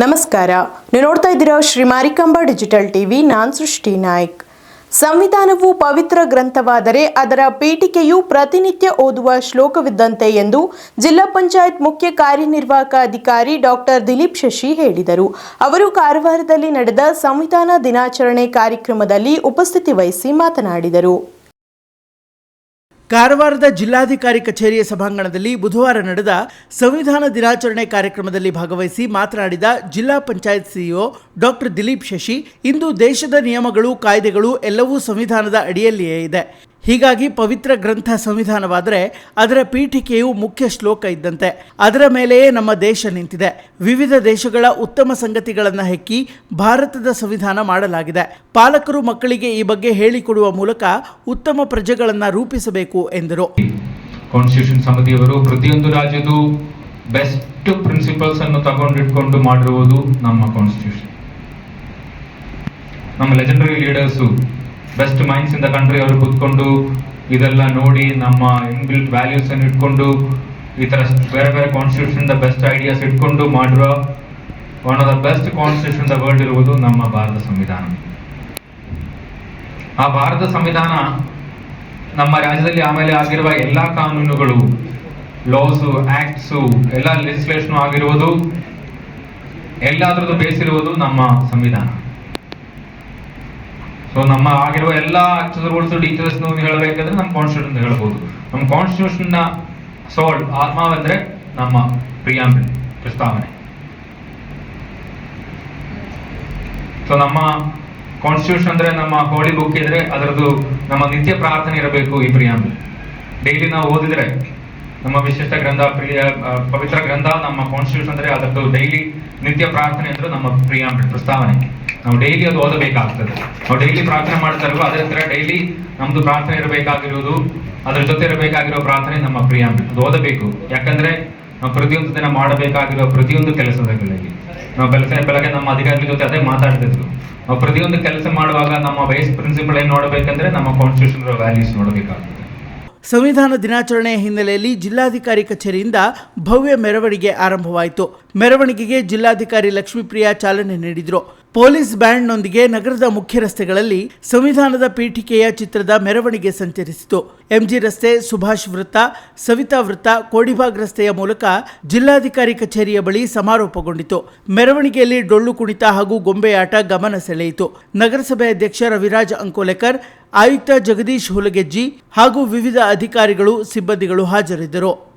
ನಮಸ್ಕಾರ. ನೀವು ನೋಡ್ತಾ ಇದ್ದೀರಾ ಶ್ರೀ ಮಾರಿಕಾಂಬಾ ಡಿಜಿಟಲ್ ಟಿವಿ, ನಾನ್ ಸೃಷ್ಟಿ ನಾಯ್ಕ್. ಸಂವಿಧಾನವು ಪವಿತ್ರ ಗ್ರಂಥವಾದರೆ ಅದರ ಪೀಠಿಕೆಯು ಪ್ರತಿನಿತ್ಯ ಓದುವ ಶ್ಲೋಕವಿದ್ದಂತೆ ಎಂದು ಜಿಲ್ಲಾ ಪಂಚಾಯತ್ ಮುಖ್ಯ ಕಾರ್ಯನಿರ್ವಾಹಕ ಅಧಿಕಾರಿ ಡಾಕ್ಟರ್ ದಿಲೀಪ್ ಶಶಿ ಹೇಳಿದರು. ಅವರು ಕಾರವಾರದಲ್ಲಿ ನಡೆದ ಸಂವಿಧಾನ ದಿನಾಚರಣೆ ಕಾರ್ಯಕ್ರಮದಲ್ಲಿ ಉಪಸ್ಥಿತಿ ವಹಿಸಿ ಮಾತನಾಡಿದರು. ಕಾರವಾರದ ಜಿಲ್ಲಾಧಿಕಾರಿ ಕಚೇರಿಯ ಸಭಾಂಗಣದಲ್ಲಿ ಬುಧವಾರ ನಡೆದ ಸಂವಿಧಾನ ದಿನಾಚರಣೆ ಕಾರ್ಯಕ್ರಮದಲ್ಲಿ ಭಾಗವಹಿಸಿ ಮಾತನಾಡಿದ ಜಿಲ್ಲಾ ಪಂಚಾಯತ್ ಸಿಇಒ ಡಾಕ್ಟರ್ ದಿಲೀಪ್ ಶಶಿ, ಇಂದು ದೇಶದ ನಿಯಮಗಳು, ಕಾಯ್ದೆಗಳು ಎಲ್ಲವೂ ಸಂವಿಧಾನದ ಅಡಿಯಲ್ಲಿಯೇ ಇದೆ. ಹೀಗಾಗಿ ಪವಿತ್ರ ಗ್ರಂಥ ಸಂವಿಧಾನವಾದರೆ ಅದರ ಪೀಠಿಕೆಯು ಮುಖ್ಯ ಶ್ಲೋಕ ಇದ್ದಂತೆ. ಅದರ ಮೇಲೆಯೇ ನಮ್ಮ ದೇಶ ನಿಂತಿದೆ. ವಿವಿಧ ದೇಶಗಳ ಉತ್ತಮ ಸಂಗತಿಗಳನ್ನು ಹೆಕ್ಕಿ ಭಾರತದ ಸಂವಿಧಾನ ಮಾಡಲಾಗಿದೆ. ಪಾಲಕರು ಮಕ್ಕಳಿಗೆ ಈ ಬಗ್ಗೆ ಹೇಳಿಕೊಡುವ ಮೂಲಕ ಉತ್ತಮ ಪ್ರಜೆಗಳನ್ನು ರೂಪಿಸಬೇಕು ಎಂದರು. ಕಾನ್ಸ್ಟಿಟ್ಯೂಷನ್ ಸಮಿತಿಯವರು ಪ್ರತಿಯೊಂದು ರಾಜ್ಯದ ಬೆಸ್ಟ್ ಪ್ರಿನ್ಸಿಪಲ್ಸ್ ಅನ್ನು ತಗೊಂಡಿಟ್ಕೊಂಡು ಮಾಡಿರುವುದು ನಮ್ಮ ಕಾನ್ಸ್ಟಿಟ್ಯೂಷನ್ ನಮ್ಮ legendary leaders best minds in country ಅವರು ಕೂತ್ಕೊಂಡು ಇದೆಲ್ಲ ನೋಡಿ ನಮ್ಮ ಇನ್ಬಿಲ್ಟ್ ವ್ಯಾಲ್ಯೂಸ್ ಅನ್ನು ಇಟ್ಕೊಂಡು, ಈ ತರ ಬೇರೆ ಬೇರೆ ಕಾನ್ಸ್ಟಿಟ್ಯೂಷನ್ ದ ಬೆಸ್ಟ್ ಐಡಿಯಾಸ್ ಇಟ್ಕೊಂಡು ಮಾಡಿರೋ one of the best constitution the world ಇರುವುದು ನಮ್ಮ ಭಾರತ ಸಂವಿಧಾನ. ಆ ಭಾರತ ಸಂವಿಧಾನ ನಮ್ಮ ರಾಜ್ಯದಲ್ಲಿ ಆಮೇಲೆ ಆಗಿರುವ ಎಲ್ಲಾ ಕಾನೂನುಗಳು ಲಾಸ್ ಆಕ್ಟ್ಸು ಎಲ್ಲ ಲೆಜಿಸ್ಲೇಷನ್ ಆಗಿರುವುದು, ಎಲ್ಲಾದ್ರದ್ದು ಬೇಸಿರುವುದು ನಮ್ಮ ಸಂವಿಧಾನ. ಸೊ ನಮ್ಮ ಆಗಿರುವ ಎಲ್ಲ ರೂಲ್ಸ್ ಡೀಟೇಲ್ಸ್ ಹೇಳಬೇಕಂದ್ರೆ ನಮ್ಮ ಕಾನ್ಸ್ಟಿಟ್ಯೂಷನ್ ಹೇಳ್ಬೋದು. ನಮ್ಮ ನ ಸೋಲ್ ಆತ್ಮವೆಂದ್ರೆ ನಮ್ಮ ಪ್ರಿಯಾಂಬಲ್ ಪ್ರಸ್ತಾವನೆ ಸೊ ನಮ್ಮ ಕಾನ್ಸ್ಟಿಟ್ಯೂಷನ್ ಅಂದ್ರೆ ನಮ್ಮ ಹೋಳಿ ಬುಕ್ ಇದ್ರೆ ಅದರದ್ದು ನಮ್ಮ ನಿತ್ಯ ಪ್ರಾರ್ಥನೆ ಇರಬೇಕು ಈ ಪ್ರಿಯಾಂಬಲ್ ಡೈಲಿ ನಾವು ಓದಿದ್ರೆ ನಮ್ಮ ವಿಶಿಷ್ಟ ಗ್ರಂಥ ಪ್ರಿಯ ಪವಿತ್ರ ಗ್ರಂಥ, ನಮ್ಮ ಕಾನ್ಸ್ಟಿಟ್ಯೂಷನ್ ಅಂದ್ರೆ ಅದರದ್ದು ಡೈಲಿ ನಿತ್ಯ ಪ್ರಾರ್ಥನೆ ಅಂದ್ರೆ ನಮ್ಮ ಪ್ರಿಯಾಂಬಲ್ ಪ್ರಸ್ತಾವನೆ. ನಾವು ಡೈಲಿ ಅದು ಓದಬೇಕಾಗ್ತದೆ. ನಾವು ಡೈಲಿ ಪ್ರಾರ್ಥನೆ ಮಾಡ್ತಾರೋ ಅದೇ ತರ ಡೈಲಿ ನಮ್ದು ಪ್ರಾರ್ಥನೆ ಇರಬೇಕಾಗಿರುವುದು, ಅದ್ರ ಜೊತೆ ಇರಬೇಕಾಗಿರೋ ಪ್ರಾರ್ಥನೆ ನಮ್ಮ ಪ್ರಿಯಾಂಬಲ್ ಅದು ಓದಬೇಕು. ಯಾಕಂದ್ರೆ ನಾವು ಪ್ರತಿಯೊಂದು ದಿನ ಮಾಡಬೇಕಾಗಿರೋ ಪ್ರತಿಯೊಂದು ಕೆಲಸದಲ್ಲಿ ನಾವು ಬೆಳಗ್ಗೆ ಬೆಳಗ್ಗೆ ನಮ್ಮ ಅಧಿಕಾರಿಗಳ ಜೊತೆ ಅದೇ ಮಾತಾಡ್ತಿದ್ರು ನಾವು ಪ್ರತಿಯೊಂದು ಕೆಲಸ ಮಾಡುವಾಗ ನಮ್ಮ ವೈಸ್ ಪ್ರಿನ್ಸಿಪಲ್ ಏನ್ ನೋಡಬೇಕಂದ್ರೆ ನಮ್ಮ ಕಾನ್ಸ್ಟಿಟ್ಯೂಷನ್ ವ್ಯಾಲ್ಯೂಸ್ ನೋಡಬೇಕಾಗ್ತದೆ. ಸಂವಿಧಾನ ದಿನಾಚರಣೆಯ ಹಿನ್ನೆಲೆಯಲ್ಲಿ ಜಿಲ್ಲಾಧಿಕಾರಿ ಕಚೇರಿಯಿಂದ ಭವ್ಯ ಮೆರವಣಿಗೆ ಆರಂಭವಾಯಿತು. ಮೆರವಣಿಗೆಗೆ ಜಿಲ್ಲಾಧಿಕಾರಿ ಲಕ್ಷ್ಮೀಪ್ರಿಯಾ ಚಾಲನೆ ನೀಡಿದರು. ಪೊಲೀಸ್ ಬ್ಯಾಂಡ್ನೊಂದಿಗೆ ನಗರದ ಮುಖ್ಯ ರಸ್ತೆಗಳಲ್ಲಿ ಸಂವಿಧಾನದ ಪೀಠಿಕೆಯ ಚಿತ್ರದ ಮೆರವಣಿಗೆ ಸಂಚರಿಸಿತು. ಎಂಜಿ ರಸ್ತೆ, ಸುಭಾಷ್ ವೃತ್ತ, ಸವಿತಾ ವೃತ್ತ ಕೋಡಿಬಾಗ್ ರಸ್ತೆಯ ಮೂಲಕ ಜಿಲ್ಲಾಧಿಕಾರಿ ಕಚೇರಿಯ ಬಳಿ ಸಮಾರೋಪಗೊಂಡಿತು. ಮೆರವಣಿಗೆಯಲ್ಲಿ ಡೊಳ್ಳು ಕುಣಿತ ಹಾಗೂ ಗೊಂಬೆಯಾಟ ಗಮನ ಸೆಳೆಯಿತು. ನಗರಸಭೆ ಅಧ್ಯಕ್ಷ ರವಿರಾಜ್ ಅಂಕೋಲೆಕರ್, ಆಯುಕ್ತ ಜಗದೀಶ್ ಹುಲಗೆಜ್ಜಿ ಹಾಗೂ ವಿವಿಧ ಅಧಿಕಾರಿಗಳು, ಸಿಬ್ಬಂದಿಗಳು ಹಾಜರಿದ್ದರು.